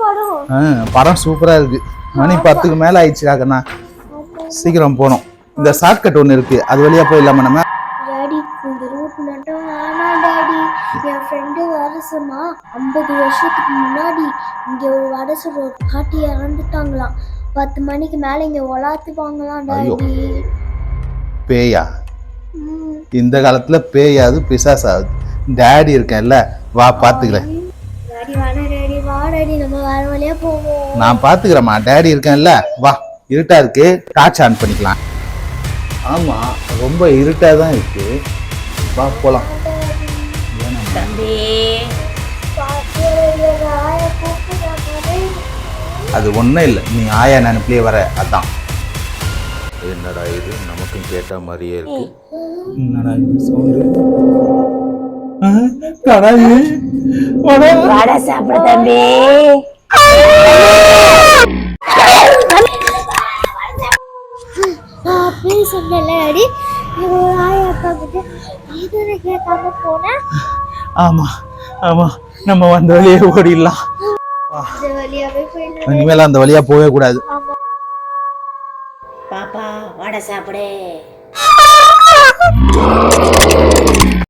படம்? ஆ, படம் சூப்பரா இருக்கு. மணி பத்துக்கு மேல ஆயிடுச்சுடா கண்ணா. சீக்கிரம் போகணும். இந்த ஷார்ட்கட் ஒன்று இருக்கு. அது வழியா போயிடலாமா நம்ம? டாடி இந்த ரூட் மட்டும் வேணாம் டாடி. என் ஃப்ரெண்டு வர சொன்னா ஐம்பது வருஷத்துக்கு முன்னாடி இங்க ஒரு சொல்ற ஒரு பாட்டி இறந்துட்டாங்களாம் பத்து மணிக்கு மேல இங்க உலாத்துவாங்களாம் ஐயோ. டாடி. பேயா. இந்த காலத்துல பேயாது பிசாசாது டேடி இருக்கேன்ல வா வேணா டாடி நம்ம வேற வழியா போவோம். நான் பாத்துக்கிறேம்மா. டேடி இருக்கேன்ல. வா இருட்டா இருக்கு. டார்ச் ஆன் பண்ணிக்கலாம். ஆமா ரொம்ப இருட்டா தான் இருக்கு. வா போலாம். தம்பி. அது ஒன்றும் இல்லை. நீ ஆயா நினைப்பிலே வர. அதான். என்னடா இது? நமக்கும் கேட்ட மாதிரியே இருக்கு. என்னடா இது? சவுண்டு. வடை சாப்பிடு தம்பி. கேட்காம ஆமா ஆமா. நம்ம வந்த வழியே ஓடிடலாம். இனிமேல் அந்த வழியா போகவே கூடாது. பாப்பா வடை சாப்பிடு.